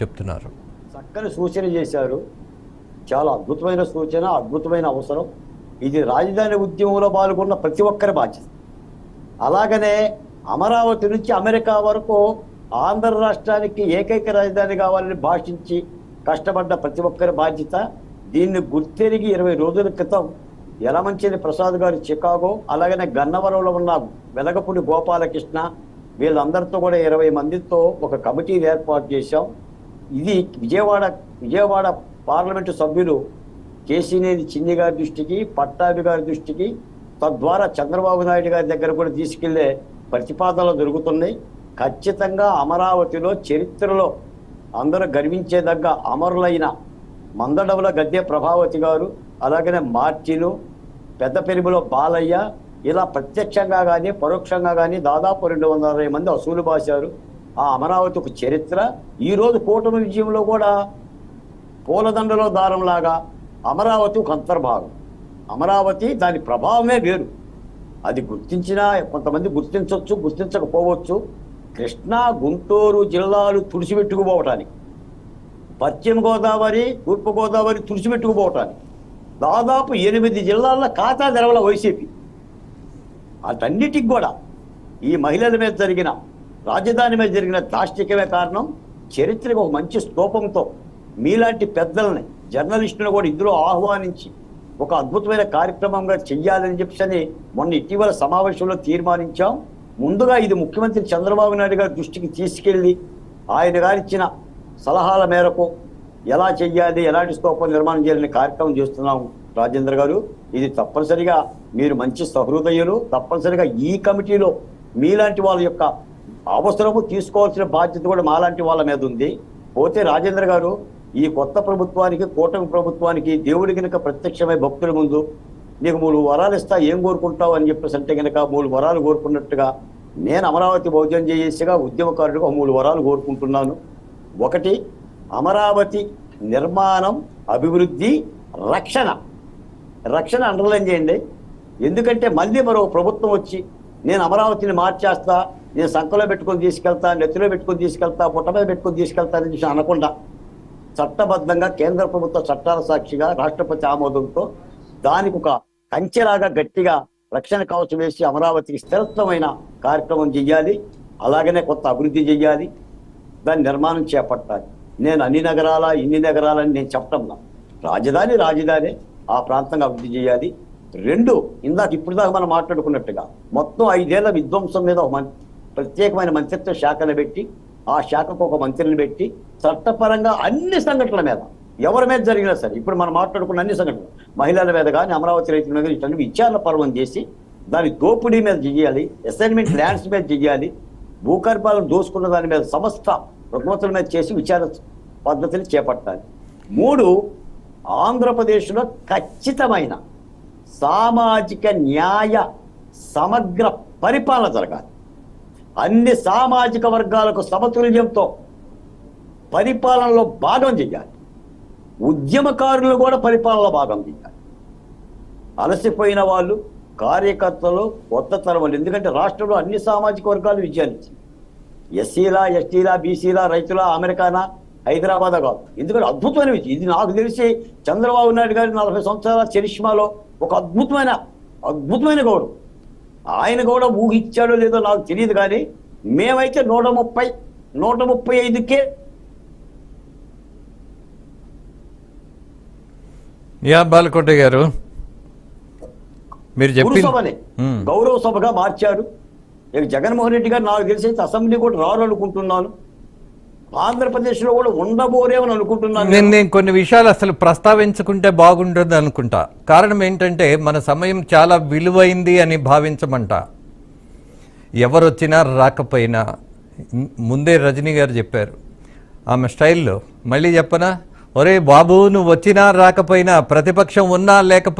చెప్తున్నారు. చక్కని సూచన చేశారు. చాలా అద్భుతమైన సూచన అద్భుతమైన అవసరం. ఇది రాజధాని ఉద్యమంలో పాల్గొన్న ప్రతి ఒక్కరి బాధ్యత. అలాగనే అమరావతి నుంచి అమెరికా వరకు ఆంధ్ర రాష్ట్రానికి ఏకైక రాజధాని కావాలని భాషించి కష్టపడ్డ ప్రతి ఒక్కరి బాధ్యత. దీన్ని గుర్తెరిగి ఇరవై రోజుల క్రితం యలమంచిలి ప్రసాద్ గారు చికాగో అలాగనే గన్నవరంలో ఉన్న వెలగపూడి గోపాలకృష్ణ వీళ్ళందరితో కూడా ఇరవై మందితో ఒక కమిటీని ఏర్పాటు చేశాం. ఇది విజయవాడ విజయవాడ పార్లమెంటు సభ్యులు కేసీనేని చిన్ని గారి దృష్టికి పట్టాభి గారి దృష్టికి తద్వారా చంద్రబాబు నాయుడు గారి దగ్గర కూడా తీసుకెళ్ళే ప్రతిపాదనలు దొరుకుతున్నాయి. ఖచ్చితంగా అమరావతిలో చరిత్రలో అందరూ గర్వించేదగ్గ అమరులైన మందడవుల గద్దె ప్రభావతి గారు అలాగనే మార్టిను పెద్ద పెరుగులో బాలయ్య ఇలా ప్రత్యక్షంగా కానీ పరోక్షంగా కానీ దాదాపు రెండు వందల అరవై మంది అసూలు బాశారు. ఆ అమరావతి ఒక చరిత్ర ఈరోజు కూటమి విజయంలో కూడా పూలదండలో దారంలాగా అమరావతి ఒక అంతర్భాగం. అమరావతి దాని ప్రభావమే వేరు. అది గుర్తించినా కొంతమంది గుర్తించవచ్చు గుర్తించకపోవచ్చు. కృష్ణా గుంటూరు జిల్లాలు తుడిచిపెట్టుకుపోవటానికి. పశ్చిమ గోదావరి తూర్పు గోదావరి తుడిచిపెట్టుకుపోవటానికి. దాదాపు ఎనిమిది జిల్లాల్లో ఖాతా తెరవల వైసీపీ అటన్నిటికి కూడా ఈ మహిళల మీద జరిగిన రాజధాని మీద జరిగిన దాష్టికమే కారణం చరిత్రకు ఒక మంచి స్తూపంతో మీలాంటి పెద్దల్ని జర్నలిస్టులను కూడా ఇందులో ఆహ్వానించి ఒక అద్భుతమైన కార్యక్రమంగా చెయ్యాలని చెప్పని మొన్న ఇటీవల సమావేశంలో తీర్మానించాం. ముందుగా ఇది ముఖ్యమంత్రి చంద్రబాబు నాయుడు గారి దృష్టికి తీసుకెళ్ళి ఆయన గారిచ్చిన సలహాల మేరకు ఎలా చెయ్యాలి ఎలాంటి స్తూపం నిర్మాణం చేయాలని కార్యక్రమం చేస్తున్నాం రాజేంద్ర గారు. ఇది తప్పనిసరిగా మీరు మంచి సహృదయులు తప్పనిసరిగా ఈ కమిటీలో మీలాంటి వాళ్ళ యొక్క అవసరము తీసుకోవాల్సిన బాధ్యత కూడా మాలాంటి వాళ్ళ మీద ఉంది. పోతే రాజేంద్ర గారు ఈ కొత్త ప్రభుత్వానికి కూటమి ప్రభుత్వానికి దేవుడి కనుక ప్రత్యక్షమై భక్తుల ముందు నీకు మూడు వరాలు ఇస్తా ఏం కోరుకుంటావు అని చెప్పేసి అంటే కనుక మూడు వరాలు కోరుకున్నట్టుగా నేను అమరావతి భోజనం చేసేసిగా ఉద్యమకారుడిగా మూడు వరాలు కోరుకుంటున్నాను. ఒకటి అమరావతి నిర్మాణం అభివృద్ధి రక్షణ. రక్షణ అండర్లైన్ చేయండి. ఎందుకంటే మళ్ళీ మరో ప్రభుత్వం వచ్చి నేను అమరావతిని మార్చేస్తా నేను సంఖలో పెట్టుకొని తీసుకెళ్తా నెత్తిలో పెట్టుకొని తీసుకెళ్తా పుట్ట మీద పెట్టుకొని తీసుకెళ్తా అని చూసి అనకుండా చట్టబద్ధంగా కేంద్ర ప్రభుత్వ చట్టాల సాక్షిగా రాష్ట్రపతి ఆమోదంతో దానికి ఒక కంచెలాగా గట్టిగా రక్షణ కవచం వేసి అమరావతికి స్థిరత్వమైన కార్యక్రమం చెయ్యాలి అలాగనే కొత్త అభివృద్ధి చెయ్యాలి దాని నిర్మాణం చేపట్టాలి. నేను అన్ని నగరాల ఇన్ని నగరాలని నేను చెప్పటంలా రాజధాని రాజధాని ఆ ప్రాంతంగా అభివృద్ధి చేయాలి రెండు ఇందాక ఇప్పుడు దాకా మనం మాట్లాడుకున్నట్టుగా మొత్తం ఐదేళ్ళ విధ్వంసం మీద ఒక ప్రత్యేకమైన మంత్రిత్వ శాఖను పెట్టి ఆ శాఖకు ఒక మంత్రిని పెట్టి చట్టపరంగా అన్ని సంఘటనల మీద ఎవరి మీద జరిగినా సరే ఇప్పుడు మనం మాట్లాడుకున్న అన్ని సంఘటనలు మహిళల మీద కానీ అమరావతి రైతుల మీద ఇటువంటి విచారణ పర్వం చేసి దాని దోపిడీ మీద చెయ్యాలి అసైన్మెంట్ ల్యాండ్స్ మీద చెయ్యాలి భూకర్పాలను దోసుకున్న దాని మీద సమస్త రుగ్మతుల మీద చేసి విచారణ పద్ధతిని చేపట్టాలి. మూడు ఆంధ్రప్రదేశ్లో ఖచ్చితమైన సామాజిక న్యాయ సమగ్ర పరిపాలన జరగాలి. అన్ని సామాజిక వర్గాలకు సమతుల్యంతో పరిపాలనలో భాగం చెయ్యాలి. ఉద్యమకారులు కూడా పరిపాలనలో భాగం చెయ్యాలి. అలసిపోయిన వాళ్ళు కార్యకర్తలు కొత్త తరం ఎందుకంటే రాష్ట్రంలో అన్ని సామాజిక వర్గాలు విజయాన్నిచ్చింది ఎస్సీలా ఎస్టీలా బీసీలా రైతుల అమెరికానా హైదరాబాద్ కాదు. ఎందుకంటే అద్భుతమైన విజయం. ఇది నాకు తెలిసి చంద్రబాబు నాయుడు గారి నలభై సంవత్సరాల చరిష్మాలో ఒక అద్భుతమైన అద్భుతమైన గౌరవం. ఆయన కూడా ఊహించాడో లేదో నాకు తెలియదు కానీ మేమైతే నూట ముప్పై నూట ముప్పై ఐదుకే. యా బాలకోట గారు. మీరు చెప్పి గౌరవ సభగా మార్చారు జగన్మోహన్ రెడ్డి గారు నాకు తెలిసి అసెంబ్లీ కూడా రారు అనుకుంటున్నాను ఆంధ్రప్రదేశ్లో కూడా ఉండబోరేమని అనుకుంటున్నాను నేను నేను. కొన్ని విషయాలు అసలు ప్రస్తావించుకుంటే బాగుంటుంది అనుకుంటా. కారణం ఏంటంటే మన సమయం చాలా విలువైంది అని భావించమంట. ఎవరు వచ్చినా రాకపోయినా. ముందే రజనీ గారు చెప్పారు. ఆమె స్టైల్లో మళ్ళీ చెప్పనా? ఒరే బాబు నువ్వు వచ్చినా రాకపోయినా ప్రతిపక్షం ఉన్నా లేకపోయినా